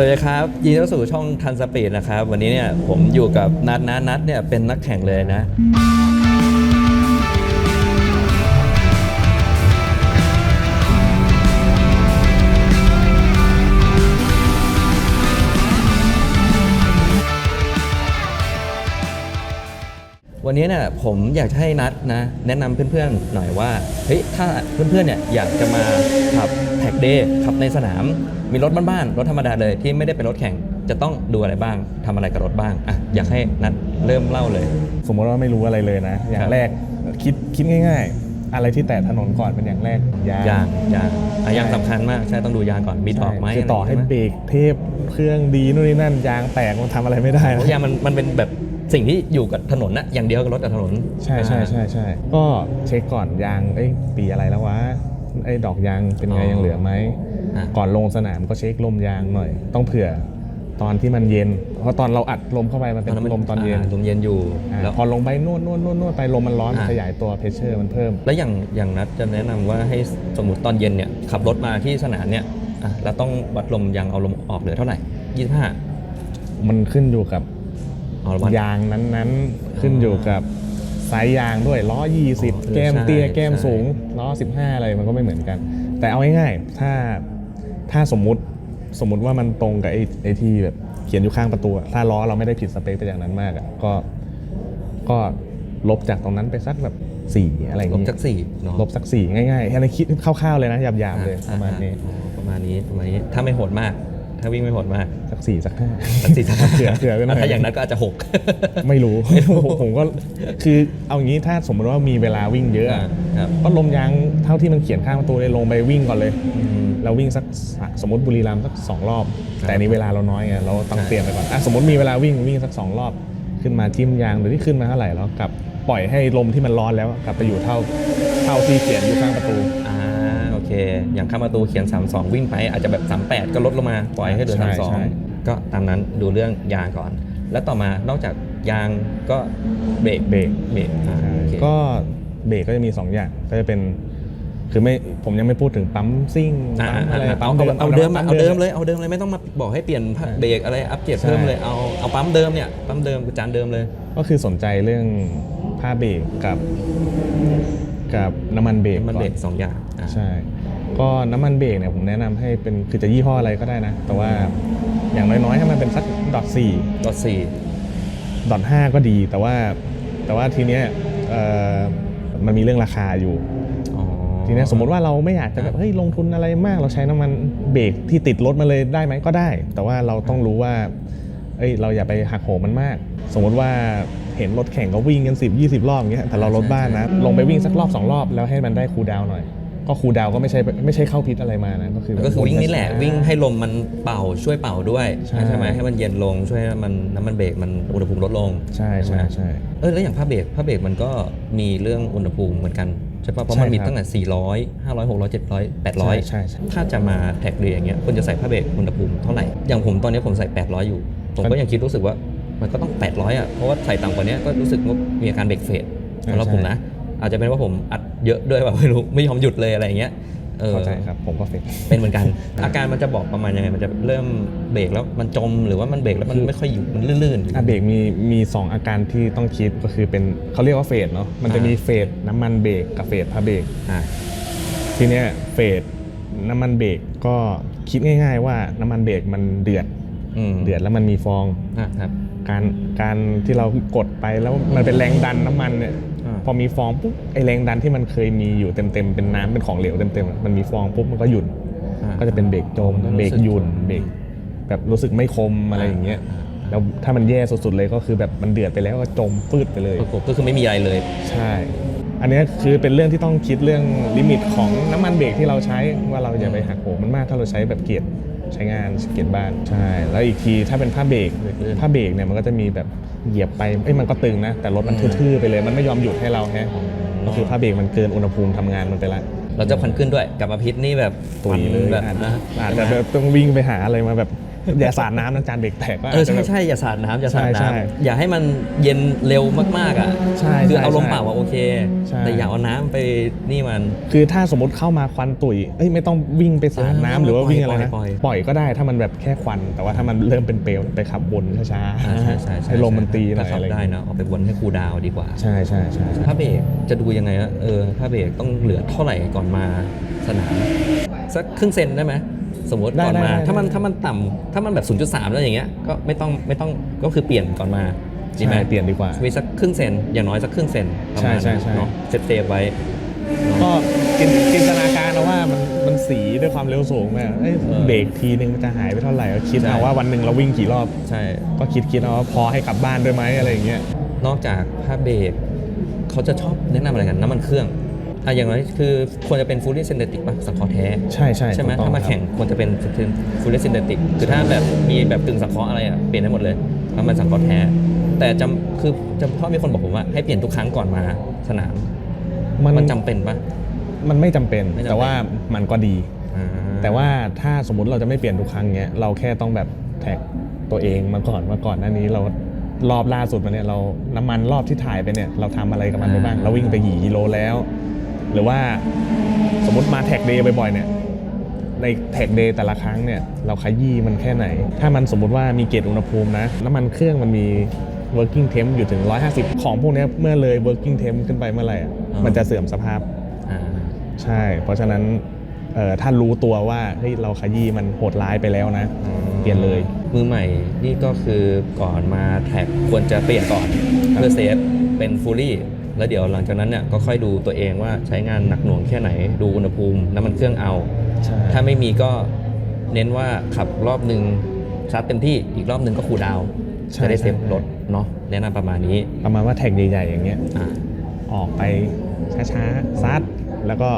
วัสดีครับยินดีต้อนรับสู่ช่องทันสปีดนะครับ วันนี้เนี่ยผมอยู่กับนัดนะนัดเนี่ยเป็นนักแข่งเลยนะ วันนี้เนี่ยผมอยากจะให้นัดนะ แนะนำเพื่อนๆหน่อยว่าเฮ้ยถ้าเพื่อนๆเนี่ยอยากจะมาขับแท็กเดย์ขับในสนาม มีรถบ้านๆรถธรรมดาเลยที่ไม่ได้เป็นรถแข่งจะต้องดูอะไรบ้างทำอะไรกับรถบ้างอะอยากให้นัดเริ่มเล่าเลย สมมติว่าไม่รู้อะไรเลยนะ อย่าครังบ แรกคิดคิดง่าย ๆ อะไรที่แตะถนนก่อนเป็นอย่างแรกยางยางยางอะยางสำคัญมากใช่ต้องดูยางก่อนมีดอกไหมใช่คือต่อให้ะไรเบรกเทพเครื่องดีนู่นนี่นั่นยางแตกมันทำอะไรไม่ได้เพนะราะยางมันมันเป็นแบบ สิ่งที่อยู่กับถนนนะอย่างเดียวกับรถกับถนนใช่ใช่ใช่ใช่ก็เช็คก่อนยางเอ้ยปีอะไรแล้ววะไอ้ดอกยางเป็นไงยังเหลือไหมอะก่อนลงสนามก็เช็คลมยางหน่อย ต้องเผื่อตอนที่มันเย็น เพราะตอนเราอัดลมเข้าไปมันเป็นลมตอนเย็นลมเย็นอยู่อ่าแล้วพอลงไปนวดนวดนวดนวดไปลมมันร้อนมันอ่าขยายตัวเพชเชอร์มันเพิ่ม แล้วอย่างอย่างนัดจะแนะนำว่าให้สมมติตอนเย็นเนี่ยขับรถมาที่สนามเนี่ยอะเราต้องวัดลมยางเอาลมออกเหลือเท่าไหร่ยี่สิบห้ามันขึ้นอยู่กับ เอาละวันยางนั้นๆ ขึ้นอยู่กับไซส์ยางด้วยล้ออ๋อเออ20 แก้มเตี้ยใช่แก้มใช่สูงล้อ 15 อะไรมันก็ไม่เหมือนกัน แต่เอาง่ายๆ ถ้าถ้าสมมุติสมมุติว่ามันตรงกับไอ้ไอ้ที่แบบเขียนอยู่ข้างประตูอะถ้าล้อเราไม่ได้ผิดสเปคไปอย่างนั้นมากอะก็ก็ลบจากตรงนั้นไปสักแบบสี่อะไรอย่างลบงี้จากสี่เนาะลบสักสี่ง่ายๆอันนี้คิดคร่าวๆเลยนะหยาบๆเลยอ่ประมาณนี้อ๋อประมาณนี้ประมาณนี้ถ้าไม่โหดมาก ถ้าวิ่งไม่โหดมากสักสี่สักห้า สักสี่สักห้าเผื่อเผื่อไว้หน่อย ถ้าอย่างนั้นก็อาจจะหก ไม่รู้ผมผมก็คือเอางี้ถ้าสมมติว่ามีเวลาวิ่งเยอะอะครับ ก็ลมยางเท่าที่มันเขียนข้างประตูเลยลงไปวิ่งก่อนเลยอืมเราวิ่งสักสสมมติบุรีรัมย์สักสองรอบครับแต่อันนี้เวลาเราน้อยไงเราต้องใช่เตรียมไปก่อนอะสมมติมีเวลาวิ่งวิ่งสักสองรอบ ขึ้นมาจิ้มยางหรือที่ขึ้นมาเท่าไหร่แล้วกลับปล่อยให้ลมที่มันร้อนแล้วกลับไปอยู่เท่าเท่าที่เขียนอยู่ข้างประตูอ่าโอ เค อย่างข้ามประตูเขียน 32 วิ่งไปอาจจะแบบ 38 ก็ลดลงมาปล่อยให้เหลือ ใช่ใช่ 32 ก็ตามนั้นดูเรื่องยางก่อน แล้วต่อมานอกจากยางก็เบรกเบรก เบรกอ่าโอเค ก็เบรกก็จะมี 2 อย่างก็จะเป็นคือไม่ผมยังไม่พูดถึงปั๊มซิ่งอ่าปั๊มอะไรเอาปั๊มเอาเอาเดิมปั๊ เอาเดิมเลยเอาเดิมเลยไม่ต้องมาบอกให้เปลี่ยนใช่เบรกอะไรอัปเกรดใช่เพิ่มเลยเอาเอาปั๊มเดิมเนี่ยปั๊มเดิมจานเดิมเลย ก็คือสนใจเรื่องผ้าเบรกกับ กับน้ำมันเบรกมันก่อเบรกสองอย่างอะใช่ ก็น้ำมันเบรกเนี่ยผมแนะนำให้เป็นคือจะยี่ห้ออะไรก็ได้นะ แต่ว่าอย่างน้อยๆให้มันเป็นสักดอทสี่ก็สี่ดอทห้าก็ดี แต่ว่าแต่ว่าทีเนี้ยเอ่อมันมีเรื่องราคาอยู่อ๋อทีเนี้ยสมมติว่าเราไม่อยากจะแบบเฮ้ยลงทุนอะไรมากเราใช้น้ำมันเบรกที่ติดรถมาเลยได้ไหมก็ได้ แต่ว่าเราต้องรู้ว่าเอ้ยเราอย่าไปหักโหมมันมาก สมมติว่าเห็นรถแข่งก็วิ่งกัน10 20 รอบอย่างเงี้ยแต่เรารถบ้านนะ ลงไปวิ่งสักรอบ 2 รอบแล้วให้มันได้คูลดาวน์หน่อย ก็คูลดาวน์ก็ไม่ใช่ไม่ใช่เข้าพิษอะไรมานะก็คือก็คือวิ่งนี่แหละช้าๆวิ่งให้ลมมันเป่าช่วยเป่าด้วยใช่ ใช่ไหมให้มันเย็นลงช่วยให้มันน้ำมันเบรกมันอุณหภูมิลดลงใช่ใช่ไหมใช่ เออแล้วอย่างผ้าเบรกผ้าเบรกมันก็มีเรื่องอุณหภูมิเหมือนกันใช่ปะเพราะมันใช่มีครับ ตั้งแต่ 400 500 600 700ใช่800 ใช่ใช่ ถ้าจะมาแท็กเรียอย่างเงี้ยควรจะใส่ผ้าเบรกอุณหภูมิเท่าไหร่ อย่างผมตอนนี้ผมใส่ 800 อยู่ ผมก็ยังคิดรู้สึกว่ามันก็ต้อง 800 อะ เพราะว่าใส่ต่ำกว่านี้ก็รู้สึกว่ามีอาการเบรกเฟดสำหรับผมนะ อาจจะเป็นว่าผมอัดเยอะด้วยแบบไม่รู้ไม่ยอมหยุดเลยอะไรอย่างเงี้ยออเข้าใจครับผมก็เฟกเป็นเหมือนกัน อาการมันจะบอกประมาณยังไงมันจะเริ่มเบรกแล้วมันจมหรือว่ามันเบรกแล้วมันไม่ค่อยอยู่มันลื่นๆอยู่อะเบรกมีมีสองอาการที่ต้องคิดก็คือเป็นเขาเรียกว่าเฟสเนาะมันจะอ่ามีมีเฟสน้ำมันเบรกกับเฟสผ้าเบรกอ่าทีเนี้ยเฟสน้ำมันเบรกก็คิดง่าย ๆ ว่าน้ำมันเบรกมันเดือดอืมเดือดแล้วมันมีฟองอะครับการการที่เรากดไปแล้วมันเป็นแรงดันน้ำมันเนี่ยอ่า พอมีฟองปุ๊บไอแรงดันที่มันเคยมีอยู่เต็มๆเป็นน้ำเป็นของเหลวเต็มๆมันมีฟองปุ๊บมันก็หยุดอ่าก็จะเป็นเบรกจมรู้สึกเบรกหยุ่นเบรกแบบรู้สึกไม่คมอะไรอย่างเงี้ยแล้วถ้ามันแย่สุดๆเลยก็คือแบบมันเดือดไปแล้วก็จมปืดไปเลยก็คือไม่มีอะไรเลย ใช่ อันเนี้ยคือเป็นเรื่องที่ต้องคิดเรื่องลิมิตของน้ำมันเบรกที่เราใช้ว่าเราอย่าไปหักโหมมันมากถ้าเราใช้แบบเกียร์ ใช้งานเกียร์บ้านใช่แล้วอีกทีถ้าเป็นผ้าเบรกผ้าเบรกเนี่ยมันก็จะมีแบบเหยียบไปเอ้ยมันก็ตึงนะ แต่รถมันอืมทื่อๆไปเลยมันไม่ยอมหยุดให้เราแฮะก็คือผ้าเบรกมันเกินอุณหภูมิทำงานมันไปละเราจะควันขึ้นด้วยกลับมาพิษนี่แบบตุยเลยแบบอาจนะอาจจะแบบต้องวิ่งไปหาอะไรมาแบบ อย่าสาดน้ำนะจานเบรกแตกก็เอออาจจะใช่แบบ ใช่อย่าสาดน้ำอย่าสาดใช่ใช่น้ำอย่าให้มันเย็นเร็วมากๆอะใช่คือใช่เอาลมใช่เปล่าว่าโอเค ใช่ แต่อย่าเอาน้ำไปนี่มัน คือถ้าสมมติเข้ามาควันตุ๋ยเอ้ยไม่ต้องวิ่งไปสาดน้ำเออหรือว่าวิ่งอะไรนะปล่อยปล่อยปล่อยก็ได้ถ้ามันแบบแค่ควัน แต่ว่าถ้ามันเริ่มเป็นเปลวไปขับวนช้าอ่าใช่ใช่ๆใช่ให้ลมมันตีหน่อยถ้าขับอะไรได้นะเอาไปวนให้ครูลดาวน์ดีกว่า ใช่ใช่ใช่ใช่ ถ้าเบรกจะดูยังไงอะเออ ถ้าเบรกต้องเหลือเท่าไหร่ก่อนมาสนาม สักครึ่งเซนได้ไหม สมมติก่อนมา ถ้ามันถ้ามันต่ำถ้ามันแบบ 0.3 แล้วอย่างเงี้ยก็ไม่ต้องไม่ต้องก็คือเปลี่ยนก่อนมาดีไหมใช่เปลี่ยนดีกว่ามีสักครึ่งเซนอย่างน้อยสักครึ่งเซนประมาณใช่ใช่ใช่เนาะเซฟเซฟไว้ก็จินจินตนาการเอาว่ามันมันสีด้วยความเร็วสูงแบบเอ้ยเออเบรกทีนึงมันจะหายไปเท่าไหร่ก็คิดใช่เอาว่าวันหนึ่งเราวิ่งกี่รอบใช่ก็คิดคิดเอาว่าพอให้กลับบ้านด้วยไหมอะไรอย่างเงี้ยนอกจากผ้าเบรกเขาจะชอบแนะนำอะไรกันน้ำมันเครื่อง อะอย่างน้อยคือควรจะเป็นฟูลี่ซินเ h ติกป่ะสังเคราะห์แท้ใช่ใช่ใช่ไหมถูกต้องถ้ามาครับแข่งควรจะเป็นฟูลี่ซินเ h ติกคือถ้าแบบมีแบบกึ่งสังเคราะห์อะไรอะเปลี่ยนได้หมดเลยถ้ามันสังเคราะห์แท้ แต่จำคือจำพ่อมีคนบอกผมว่าให้เปลี่ยนทุกครั้งก่อนมาสนามมันมันจำเป็นปะมันไม่จำเป็น ไม่จำเป็น แต่ว่ามันก็ดี อ่าแต่ว่าถ้าสมมุติเราจะไม่เปลี่ยนทุกครั้งเงี้ยเราแค่ต้องแบบแท็กตัวเองมาก่อนว่าก่อนหน้านี้เรารอบล่าสุดมาเนี่ยเราน้ำมันรอบที่ถ่ายไปเนี่ยเราทำอะไรกับมันไปบ้าง เราวิ่งไปกี่กิโลแล้ว หรือว่าสมมติมาแท็กเดย์บ่อยๆเนี่ยในแท็กเดย์แต่ละครั้งเนี่ยเราขยี้มันแค่ไหน ถ้ามันสมมุติว่ามีเกจอุณหภูมินะน้ำมันเครื่องมันมี working temp อยู่ถึง 150 ของพวกเนี้ยเมื่อเลย working temp ขึ้นไปเมื่อไหร่อะมันจะเสื่อมสภาพอ่าใช่ เพราะฉะนั้นเอ่อถ้ารู้ตัวว่าเฮ้ยเราขยี้มันโหดร้ายไปแล้วนะ เปลี่ยนเลย มือใหม่นี่ก็คือก่อนมาแท็กควรจะเปลี่ยนก่อนเพื่อเซฟเป็นฟูลี่ แล้วเดี๋ยวหลังจากนั้นเนี่ยก็ค่อยดูตัวเองว่าใช้งานหนักหน่วงแค่ไหน ดูอุณหภูมิน้ำมันเครื่องเอา ใช่ ถ้าไม่มีก็เน้นว่าขับรอบหนึ่งชาร์จเต็มที่อีกรอบหนึ่งก็คูลดาวน์จะได้เซฟรถเนาะแนะนำประมาณนี้ประมาณว่าแท็กใหญ่ๆอย่างเงี้ย อ่าออกไปช้าๆซัดแล้วก็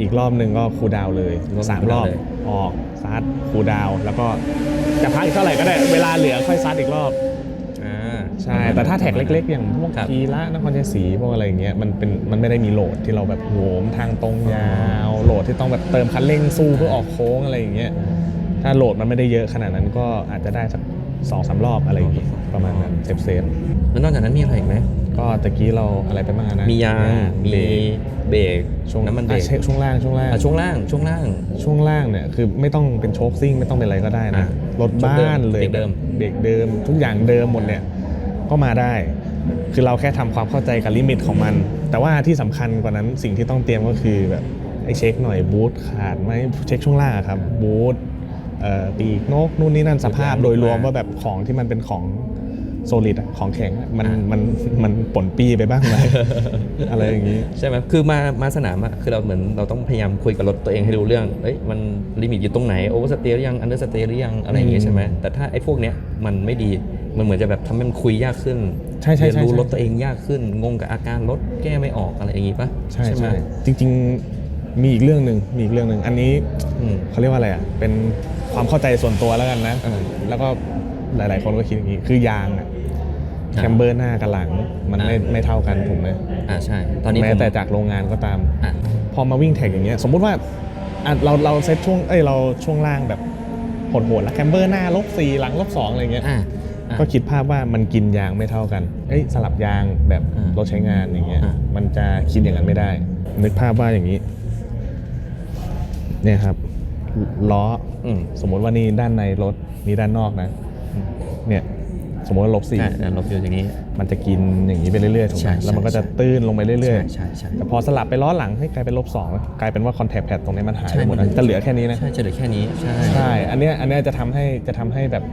อีกรอบหนึ่งก็คูลดาวน์เลยรอบสามคูลรดาอวน์บเลยออกซัดคูลดาวน์แล้วก็จะพักอีกเท่าไหร่ก็ได้ เวลาเหลือค่อยซัดอีกรอบอ่า ใช่ แต่ถ้าแท็กเล็ก ๆ อย่างพวกครับ กีระนครชัยศรีพวกอะไรอย่างเงี้ยมันเป็นมันไม่ได้มีโหลดที่เราแบบโหมทางตรงยาวโหลดที่ต้องแบบเติมคันเร่งสู้เพื่อออกโค้งอะไรอย่างเงี้ยถ้าโหลดมันไม่ได้เยอะขนาดนั้นก็อาจจะได้สักสองสามรอบอะไรอย่างเงี้ยประมาณนั้นเซฟเซฟแล้วนอกจากนั้นมีอะไรอีกไหม ๆก็ตะกี้เราอะไรไปบ้างนะมียาง มีเบรกเบรกช่วงน้ำมันเบรกอะช่วงล่างช่วงล่าง อะช่วงล่าง ช่วงล่าง ช่วงล่างเนี่ยคือไม่ต้องเป็นโชคซิ่งไม่ต้องเป็นอะไรก็ได้นะอะรถบ้านเลยเบรกเดิม เบรกเดิม ทุกอย่างเดิมหมดเนี่ย ก็มาได้ คือเราแค่ทำความเข้าใจกับลิมิตของมัน แต่ว่าที่สำคัญกว่านั้นสิ่งที่ต้องเตรียมก็คือแบบไอ้เช็คหน่อยบูทขาดไหมเช็คช่วงล่างอะครับบูทเอ่อปีกนกนู่นนี่นั่นสภาพโดยรวมว่าแบบของที่มันเป็นของโซลิดของแข็งอะมันมันมันปนปีไปบ้างไหมอะไรอย่างนี้ ใช่ไหมคือมามาสนามอะคือเราเหมือนเราต้องพยายามคุยกับรถตัวเองให้รู้เรื่องเอ้ยมันลิมิตอยู่ตรงไหนโอเวอร์สเตย์หรือยังอันเดอร์สเตย์หรือยังอะไรอย่างงี้อืมใช่ไหมแต่ถ้าไอ้พวกเนี้ยมันไม่ดี มันเหมือนจะแบบทำให้มันคุยยากขึ้นใช่ใช่เรียนรู้ใช่ รถตัวเองยากขึ้น งงกับอาการรถแก้ไม่ออกอะไรอย่างงี้ปะใช่ไหมใช่จริงๆมีอีกเรื่องหนึ่งมีอีกเรื่องหนึ่งอันนี้อืม เขาเรียกว่าอะไรอะเป็นความเข้าใจส่วนตัวแล้วกันนะเออแล้วก็หลาย ๆ คนก็คิดอย่างนี้คือยางอะอ่าแคมเบอร์หน้ากับหลังมันไม่อ่าไม่เท่ากันถูกไหมอ่าใช่ ตอนนี้แม้ผมแต่จากโรงงานก็ตาม อะ พอมาวิ่งแท็กอย่างเงี้ยสมมุติว่าอะเราเราเซตช่วงเอ้ยเราช่วงล่างแบบโหดๆแล้วแคมเบอร์หน้าลบสี่หลังลบสองอะไรเงี้ยอะอะ ก็คิดภาพว่ามันกินยางไม่เท่ากันเอ้ยสลับยางแบบอ่ารถใช้งานอย่างเงี้ยอ่ามันจะคิดอย่างนั้นไม่ได้ นึกภาพว่าอย่างนี้เนี่ยครับล้ออืมสมมติว่านี่ด้านในรถนี่ด้านนอกนะอืมเนี่ยสมมติว่าลบสี่อะอะลบอยู่อย่างนี้ มันจะกินอย่างนี้ไปเรื่อยๆถูกไหใช่มใช่แล้วมันก็จะใช่ตื้นลงไปเรื่อยใช่ใช่ใช่ๆแต่พอสลับไปล้อหลังให้กลายเป็นลบสองกลายเป็นว่าคอนแทคแพดตรงนี้มันหายใช่ไปหมดแล้วจะเหลือแค่นี้นะใช่จะเหลือแค่นี้ใช่ใช่อันเนี้ยอันเนี้ยจะทำให้จะทำให้แบบ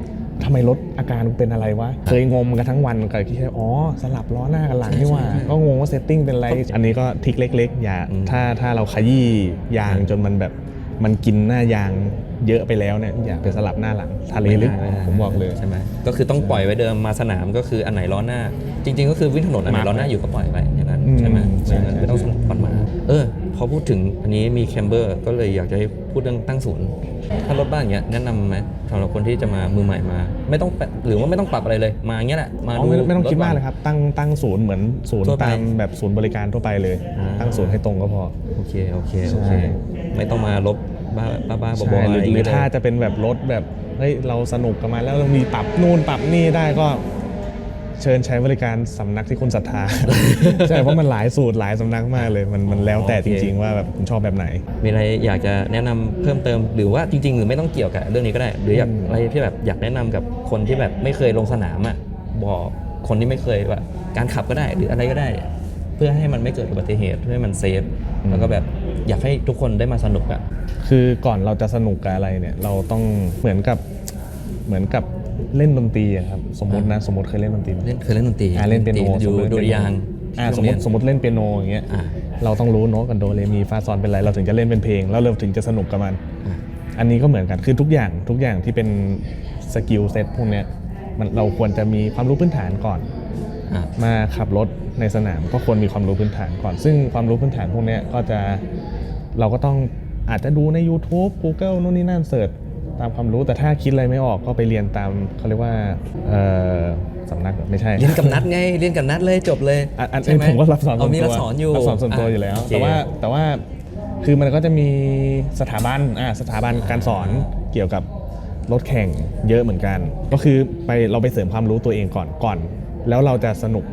ทำไมรถอาการเป็นอะไรวะ เคยงมกันทั้งวันก็คิดแค่อ๋อสลับล้อหน้ากับหลังนี่หว่า ก็งงว่าเซตติ้งเป็นอะไร อันนี้ก็ทริกเล็กๆ อย่าถ้าถ้าเราขยี้ยางจนมันแบบมันกินหน้ายางเยอะไปแล้วเนี่ยอย่าไปสลับหน้าหลังทะเลลึกไได้ไได้ผมบอกเลยใช่ไหมก็คือต้องปล่อยไว้เดิมมาสนามก็คืออันไหนล้อหน้า จริง ๆ ก็คือวิ่งถนนอันไหนมาร์คล้อหน้าอยู่ก็ปล่อยไว้อย่างนั้นอืมใช่ไหมใช่ไม่งั้นใช่ไม่ต้องสลับปันมา เออ พอพูดถึงอันนี้มีแคมเบอร์ก็เลยอยากจะให้พูดเรื่องตั้งศูนย์ ถ้ารถบ้านอย่างเงี้ยแนะนำไหมสำหรับคนที่จะมามือใหม่มา ไม่ต้องแปะหรือว่าไม่ต้องปรับอะไรเลย มาอย่างเงี้ยแหละมาอ๋อดูไม่ไม่ต้องคิดรถมากเลยครับ ตั้งตั้งศูนย์เหมือนศูนย์ทั่วไปตามแบบศูนย์บริการทั่วไปเลย อ่า ตั้งศูนย์ให้ตรงก็พอ โอเคโอเคใช่โอเคไม่ต้องมาลบบ้าบ้าบ้าบอใช่ๆหอะรือไรหรือเลยถ้าจะเป็นแบบรถแบบเฮ้ยเราสนุกกับมันแล้วเรามีปรับนู่นปรับนี่ได้ก็ เชิญใช้บริการสำนักที่คุณศรัทธา ใช่เพราะมันหลายสูตรหลายสำนักมากเลยมันมันแล้วแต่จริง ๆ ว่าแบบคุณชอบแบบไหน มีอะไรอยากจะแนะนำเพิ่มเติมหรือว่าจริง ๆ หรือไม่ต้องเกี่ยวกับเรื่องนี้ก็ได้ หรืออยากอืมอะไรที่แบบอยากแนะนำกับคนที่แบบไม่เคยลงสนามอะบอกคนที่ไม่เคยแบบการขับก็ได้หรืออะไรก็ได้ เพื่อให้มันไม่เกิดอุบัติเหตุเพื่อให้มันเซฟแล้วก็แบบอยากให้ทุกคนได้มาสนุกอะคือก่อนเราจะสนุกกับอะไรเนี่ยเราต้องเหมือนกับเหมือนกับ เล่นดนตรีอะครับสมมตินะสมมติเคยเล่นดนตรีไหม เล่นเคยเล่นดนตรีอ่าเล่นเปียโนดูสมมุติดูเล่นริยางอ่าสมมติสมมติเล่นเปียโนอย่างเงี้ย อ่า เราต้องรู้โน้ตกับโดเรมีฟาซอนเป็นไรเราถึงจะเล่นเป็นเพลง แล้วเราถึงจะสนุกกับมัน อ่าอันนี้ก็เหมือนกันคือทุกอย่างทุกอย่างที่เป็นสกิลเซ็ตพวกเนี้ยมันเราควรจะมีความรู้พื้นฐานก่อน อ่ามาขับรถในสนามก็ควรมีความรู้พื้นฐานก่อน ซึ่งความรู้พื้นฐานพวกเนี้ยก็จะเราก็ต้องอาจจะดูใน YouTube Google นู่นนี่นั่นเสิร์ช ตามความรู้แต่ถ้าคิดอะไรไม่ออกก็ไปเรียนตามเขาเรียกว่าเอ่อสำนักไม่ใช่เรียนกับนัดไงเรียนกับนัดเลยจบเลยอันอันใช่ไหผมก็รับสอนส่เอาวนมีตัวรับสอนอยู่รับสอนส่วนตัวอยู่แล้วโเคแต่ว่าแต่ว่าคือมันก็จะมีสถาบันอ่าสถาบันการสอนเกี่ยวกับรถแข่งเยอะเหมือนกัน ก็คือไปเราไปเสริมความรู้ตัวเองก่อนก่อน แล้วเราจะสนุก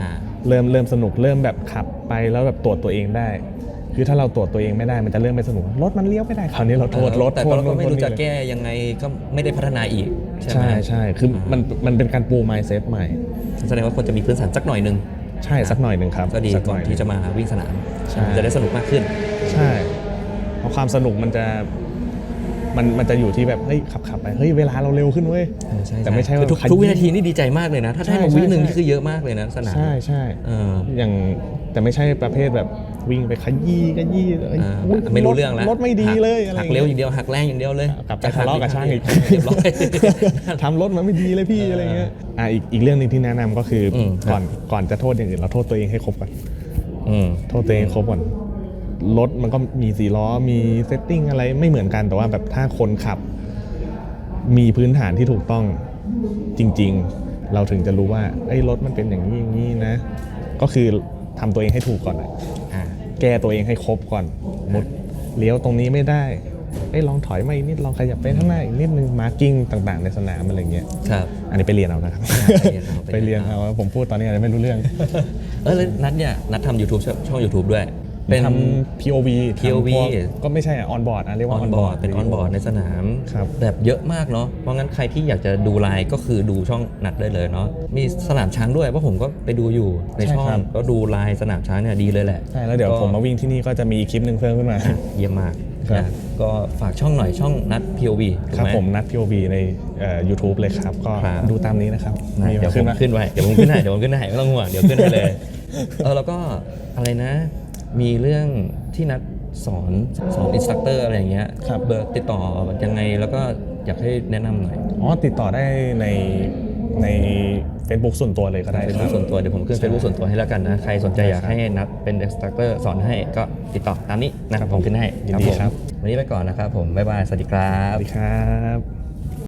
อ่าเริ่มเริ่มสนุกเริ่มแบบขับไปแล้วแบบตรวจตัวเองได้ คือถ้าเราตรวจตัวเองไม่ได้มันจะเริ่มไม่สนุกรถมันเลี้ยวไม่ได้คราวนี้เราโทษรถแต่โทษเราก็นู่นไม่โทษรู้นี่จะเลยแก้ยังไงก็ไม่ได้พัฒนาอีก ใช่ไหมใช่ใช่คือมันมันเป็นการปู mindset ใหม่แสดงว่าคนจะมีพื้นฐานสักหน่อยหนึงใช่สักหน่อยหนึ่งครับก็ดีสัก่อนหยที่จะมาวิ่งสนามใช่จะได้สนุกมากขึ้น ใช่เพราะความสนุกมันจะ มันมันจะอยู่ที่แบบเฮ้ยขับขับไปเฮ้ยเวลาเราเร็วขึ้นเว้ยแต่ไม่ใช่คือว่าทุกขยี้ทุกวินาทีนี่ดีใจมากเลยนะ ถ้าได้มาใช่วิ่งหนึ่งใช่นี่คือเยอะมากเลยนะสนามใช่ใช่เอออย่างแต่ไม่ใช่ประเภทแบบวิ่งไปขยี้ขยี้เอ้ยอ่าอุ๊ยไม่รู้เรื่องแล้วรถไม่ดีเลยอะไรหักเร็วอย่างเดียวหักแรงอย่างเดียวเลยกลับไปทะเลาะกับช่างอีกเรียบร้อยทำรถมันไม่ดีเลยพี่อะไรเงี้ยอะอีกอีกเรื่องหนึงที่แนะนำก็คืออมครับก่อนก่อนจะโทษอย่างอื่นเราโทษตัวเองให้ครบก่อนอืมโทษตัวเองให้ครบก่อน รถมันก็มีสีล้อมีเซตติ้งอะไรไม่เหมือนกันแต่ว่าแบบถ้าคนขับ มีพื้นฐานที่ถูกต้องจริง ๆ เราถึงจะรู้ว่าไอ้ยรถมันเป็นอย่างนี้อย่างนี้นะ ก็คือทำตัวเองให้ถูกก่อนอะอ่าแก้ตัวเองให้ครบก่อนมุดเลี้ยวตรงนี้ไม่ได้ไอ้ยลองถอยมาอีกนิดลองขยับไปข้างหน้าอีกนิดนึงมาร์กิ้งต่าง ๆ ในสนามอะไรเงี้ยครับอันนี้ไปเรียนเอานะครับไปเรียนเอาไปเรียนเอาผมพูดตอนนี้อาจจะไม่รู้เรื่องเออแล้วนัดเนี่ยนัดทำ YouTube ช่องช่อง YouTube ด้วย เป็น ทำ POV ทำ POV พวกก็ไม่ใช่ออนบอร์ดอะเรียกอว่าอออนนบบออร์ร์ดดเป็นออนบอร์ดในสนามครับ แบบเยอะมากเนาะเพราะงั้นใครที่อยากจะดูไลน์ก็คือดูช่องนัดได้เลยเนาะมีสนามช้างด้วยเพราะผมก็ไปดูอยู่ในช่องก็ดูไลน์สนามช้างเนี่ยดีเลยแหละ ใช่แล้วเดี๋ยวก็ผมมาวิ่งที่นี่ก็จะมีอีกคลิปหนึ่งเพิ่มขึ้นมา เยี่ยมมากครับ นะก็ฝากช่องหน่อยช่องนัด POV ถูกครับไหม ผมนัด POV ในเอ่อ YouTube เลยครับ ก็ครับ ดูตามนี้นะครับนะมีเดี๋ยวขึ้ผนมมา ขึ้นไว้ เดี๋ยวผมขึ้นให้ เดี๋ยวผมขึ้นให้ไม่ต้องห่วง เดี๋ยวขึ้นให้เลย เออแล้วก็อะไรนะ มีเรื่องที่นัดสอนสอนอินสตัคเตอร์อะไรอย่างเงี้ยครับ เบอร์ติดต่อยังไงแล้วก็อยากให้แนะนำหน่อยอ๋อติดต่อได้ในใน Facebook ส่วนตัวเลยก็ได้เฟซคบุ๊รับกส่วนตัวเดี๋ยวผมขึ้นใช่ เฟซบุ๊กส่วนตัวให้แล้วกันนะ ใครสนใจอยากได้ครับให้นัดเป็นอินสตัคเตอร์สอนให้ก็ติดต่อตามนี้นะครับผมขึ้นให้ยินดีผมครับวันนี้ไปก่อนนะครับผมบ๊ายบายสวัสดีครับสวัสดีครับ